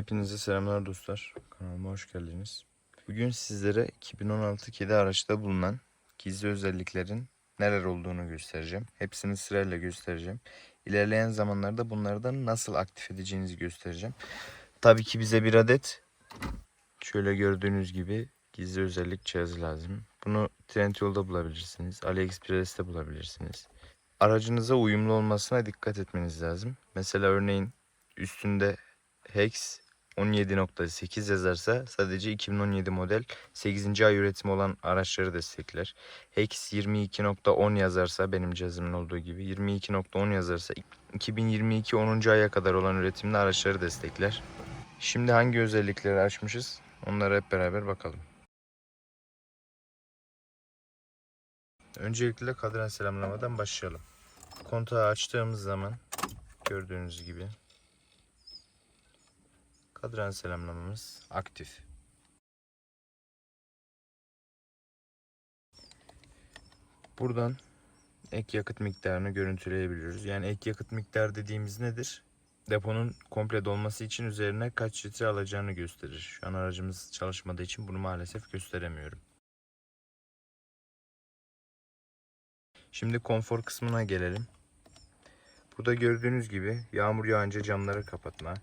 Hepinize selamlar dostlar. Kanalıma hoş geldiniz. Bugün sizlere 2016 kedi araçta bulunan gizli özelliklerin neler olduğunu göstereceğim. Hepsini sırayla göstereceğim. İlerleyen zamanlarda bunlardan nasıl aktif edeceğinizi göstereceğim. Tabii ki bize bir adet şöyle gördüğünüz gibi gizli özellik cihazı lazım. Bunu Trendyol'da bulabilirsiniz. AliExpress'te bulabilirsiniz. Aracınıza uyumlu olmasına dikkat etmeniz lazım. Mesela örneğin üstünde Hex 17.8 yazarsa sadece 2017 model 8. ay üretimi olan araçları destekler. Hex 22.10 yazarsa benim cihazımın olduğu gibi 22.10 yazarsa 2022 10. aya kadar olan üretimli araçları destekler. Şimdi hangi özellikleri açmışız? Onlara hep beraber bakalım. Öncelikle kadran selamlamadan başlayalım. Kontağı açtığımız zaman gördüğünüz gibi kadran selamlamamız aktif. Buradan ek yakıt miktarını görüntüleyebiliyoruz. Yani ek yakıt miktarı dediğimiz nedir? Deponun komple dolması için üzerine kaç litre alacağını gösterir. Şu an aracımız çalışmadığı için bunu maalesef gösteremiyorum. Şimdi konfor kısmına gelelim. Burada gördüğünüz gibi yağmur yağınca camları kapatma,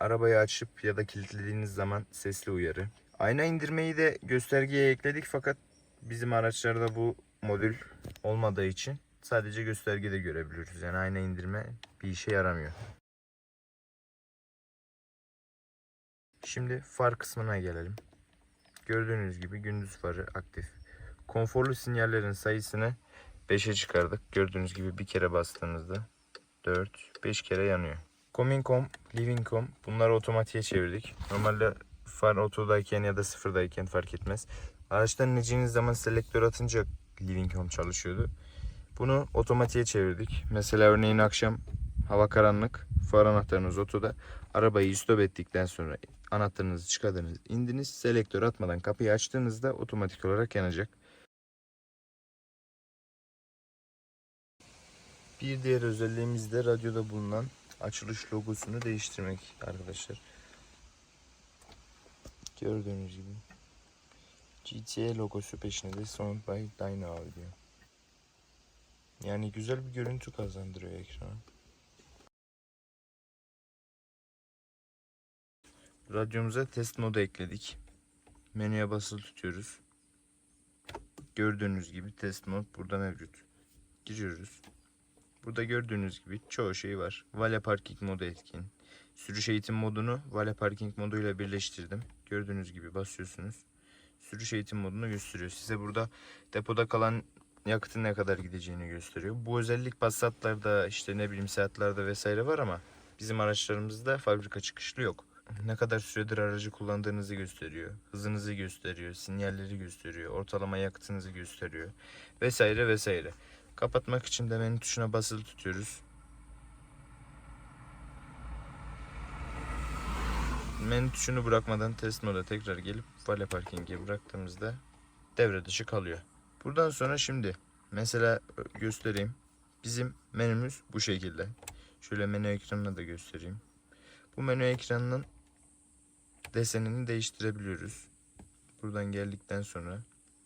arabayı açıp ya da kilitlediğiniz zaman sesli uyarı. Ayna indirmeyi de göstergeye ekledik fakat bizim araçlarda bu modül olmadığı için sadece göstergede görebiliyoruz. Yani ayna indirme bir işe yaramıyor. Şimdi far kısmına gelelim. Gördüğünüz gibi gündüz farı aktif. Konforlu sinyallerin sayısını 5'e çıkardık. Gördüğünüz gibi bir kere bastığınızda 4, 5 kere yanıyor. Coming.com, Living.com bunları otomatiğe çevirdik. Normalde far otodayken ya da sıfırdayken fark etmez. Araçtan ineceğiniz zaman selektör atınca Living.com çalışıyordu. Bunu otomatiğe çevirdik. Mesela örneğin akşam hava karanlık, far anahtarınız otoda. Arabayı stop ettikten sonra anahtarınızı çıkardınız, indiniz. Selektör atmadan kapıyı açtığınızda otomatik olarak yanacak. Bir diğer özelliğimiz de radyoda bulunan açılış logosunu değiştirmek arkadaşlar. Gördüğünüz gibi. GTA logosu peşinde Sound by Dyna Audio. Yani güzel bir görüntü kazandırıyor ekrana. Radyomuza test modu ekledik. Menüye basılı tutuyoruz. Gördüğünüz gibi test mod burada mevcut. Giriyoruz. Burada gördüğünüz gibi çoğu şey var. Vale Parking modu etkin. Sürüş eğitim modunu Vale Parking moduyla birleştirdim. Gördüğünüz gibi basıyorsunuz. Sürüş eğitim modunu gösteriyor. Size burada depoda kalan yakıtın ne kadar gideceğini gösteriyor. Bu özellik Passat'larda işte ne bileyim Seat'larda vesaire var ama bizim araçlarımızda fabrika çıkışlı yok. Ne kadar süredir aracı kullandığınızı gösteriyor. Hızınızı gösteriyor, sinyalleri gösteriyor, ortalama yakıtınızı gösteriyor vesaire vesaire. Kapatmak için de menü tuşuna basılı tutuyoruz. Menü tuşunu bırakmadan test moda tekrar gelip vale parking'e bıraktığımızda devre dışı kalıyor. Buradan sonra şimdi mesela göstereyim. Bizim menümüz bu şekilde. Şöyle menü ekranına da göstereyim. Bu menü ekranının desenini değiştirebiliyoruz. Buradan geldikten sonra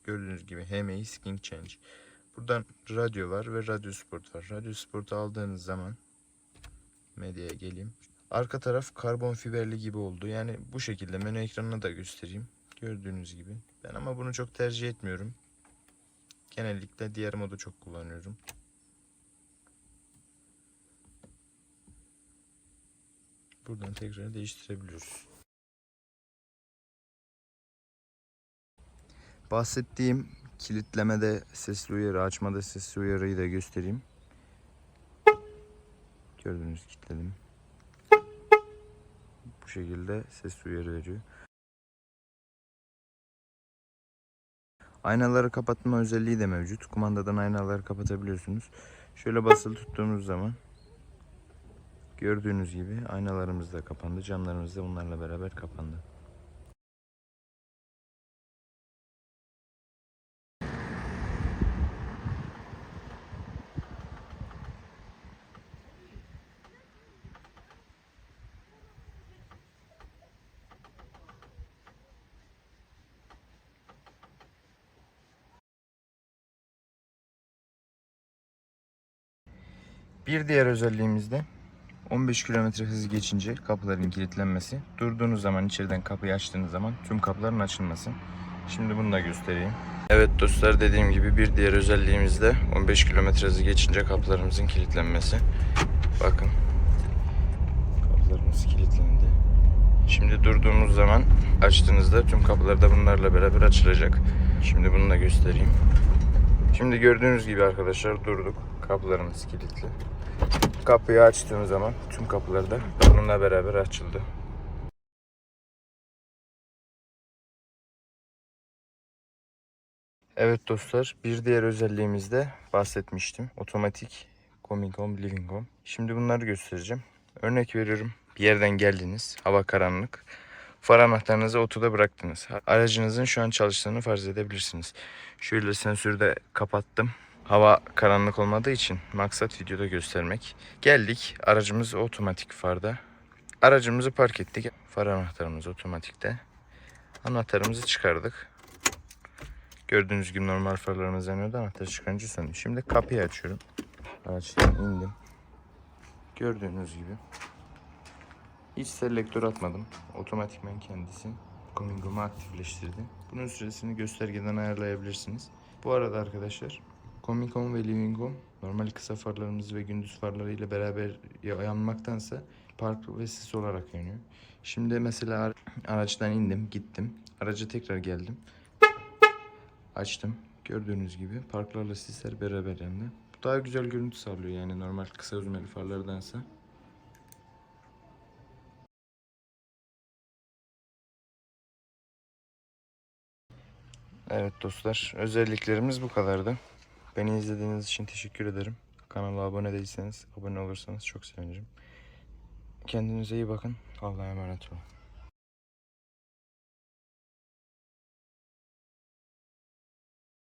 gördüğünüz gibi HMI Skin Change. Buradan radyo var ve radyo sport var. Radyo sportu aldığınız zaman medyaya geleyim. Arka taraf karbon fiberli gibi oldu. Yani bu şekilde menü ekranına da göstereyim. Gördüğünüz gibi. Ben ama bunu çok tercih etmiyorum. Genellikle diğer modu çok kullanıyorum. Buradan tekrar değiştirebiliyoruz. Bahsettiğim kilitlemede sesli uyarı, açmada sesli uyarıyı da göstereyim. Gördüğünüz kilitledim. Bu şekilde sesli uyarı veriyor. Aynaları kapatma özelliği de mevcut. Kumandadan aynaları kapatabiliyorsunuz. Şöyle basılı tuttuğumuz zaman gördüğünüz gibi aynalarımız da kapandı. Camlarımız da bunlarla beraber kapandı. Bir diğer özelliğimiz de 15 km hız geçince kapıların kilitlenmesi. Durduğunuz zaman içeriden kapıyı açtığınız zaman tüm kapıların açılması. Şimdi bunu da göstereyim. Evet dostlar dediğim gibi bir diğer özelliğimiz de 15 km hızı geçince kapılarımızın kilitlenmesi. Bakın. Kapılarımız kilitlendi. Şimdi durduğumuz zaman açtığınızda tüm kapılar da bunlarla beraber açılacak. Şimdi bunu da göstereyim. Şimdi gördüğünüz gibi arkadaşlar durduk. Kapılarımız kilitli. Kapıyı açtığım zaman tüm kapılar da bununla beraber açıldı. Evet dostlar bir diğer özelliğimizde bahsetmiştim. Otomatik coming home living home. Şimdi bunları göstereceğim. Örnek veriyorum bir yerden geldiniz hava karanlık. Far anahtarınızı otoda bıraktınız. Aracınızın şu an çalıştığını farz edebilirsiniz. Şöyle sensörü de kapattım. Hava karanlık olmadığı için maksat videoda göstermek. Geldik aracımız otomatik farda. Aracımızı park ettik. Far anahtarımız otomatikte. Anahtarımızı çıkardık. Gördüğünüz gibi normal farlarımız yanıyordu. Anahtarı çıkarınca söndü. Şimdi kapıyı açıyorum. Araçtan indim. Gördüğünüz gibi. Hiç selektör atmadım. Otomatikman kendisi Comingo'mu aktifleştirdi. Bunun süresini göstergeden ayarlayabilirsiniz. Bu arada arkadaşlar Comincom ve Livingom normal kısa farlarımız ve gündüz farlarıyla beraber yanmaktansa park ve sis olarak yanıyor. Şimdi mesela ara- araçtan indim, gittim. Araca tekrar geldim. Açtım. Gördüğünüz gibi parklarla sisler beraber yandı. Bu daha güzel görüntü sağlıyor yani normal kısa hızmeli farlardansa. Evet dostlar özelliklerimiz bu kadardı. Beni izlediğiniz için teşekkür ederim. Kanala abone değilseniz abone olursanız çok sevinirim. Kendinize iyi bakın. Allah'a emanet olun.